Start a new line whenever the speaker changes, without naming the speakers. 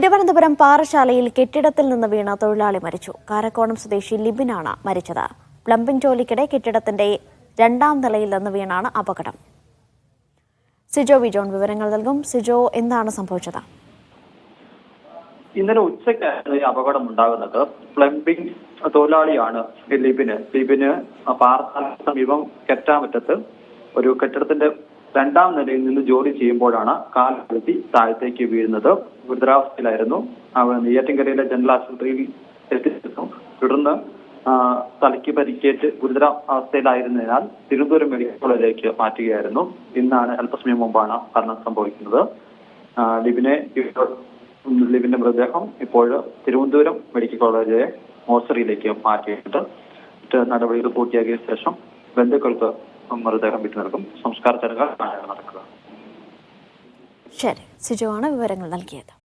തിരുവനന്തപുരം പാറശാലയിൽ കെട്ടിടത്തിൽ നിന്ന് വീണ തൊഴിലാളി മരിച്ചു. കാരക്കോണം സ്വദേശി ലിബിനാണ് മരിച്ചത്. പ്ലംബിംഗ് ജോലിക്കിടെ കെട്ടിടത്തിന്റെ രണ്ടാം നിലയിൽ നിന്ന് വീണാണ് അപകടം. സിജോ വിജോൺ വിവരങ്ങൾ നൽകും. സിജോ എന്താണ് സംഭവിച്ചത്?
ഇന്നലെ ഉച്ചയ്ക്ക് ഈ അപകടം ഉണ്ടാകുന്നത്. പ്ലംബിംഗ് തൊഴിലാളിയാണ് ലിബിന്. ലിബിന് പാറശാല സമീപം കെറ്റാമറ്റത്ത് ഒരു കെട്ടിടത്തിന്റെ രണ്ടാം നിലയിൽ നിന്ന് ജോലി ചെയ്യുമ്പോഴാണ് കാൽ വെളുത്തി താഴത്തേക്ക് വീഴുന്നത്. ഗുരുതരാവസ്ഥയിലായിരുന്നു. നെയ്യാറ്റിൻകരയിലെ ജനറൽ ആശുപത്രിയിൽ എത്തിച്ചിരുന്നു തുടർന്ന് തലയ്ക്ക് പരിക്കേറ്റ് ഗുരുതര അവസ്ഥയിലായിരുന്നതിനാൽ തിരുവനന്തപുരം മെഡിക്കൽ കോളേജിലേക്ക് മാറ്റുകയായിരുന്നു. ഇന്നാണ് അല്പസമയം മുമ്പാണ് മരണം സംഭവിക്കുന്നത്. ലിബിനെ ലിബിന്റെ മൃതദേഹം ഇപ്പോൾ തിരുവനന്തപുരം മെഡിക്കൽ കോളേജിലെ മോർച്ചറിയിലേക്ക് മാറ്റിയിട്ടുണ്ട്. മറ്റ് നടപടികൾ പൂർത്തിയാക്കിയ ശേഷം ബന്ധുക്കൾക്ക് മൃതദേഹം വിട്ടു നൽകും സംസ്കാര ചടങ്ങുകൾ നടക്കുക.
ശരി. സിജുവാണ് വിവരങ്ങൾ നൽകിയത്.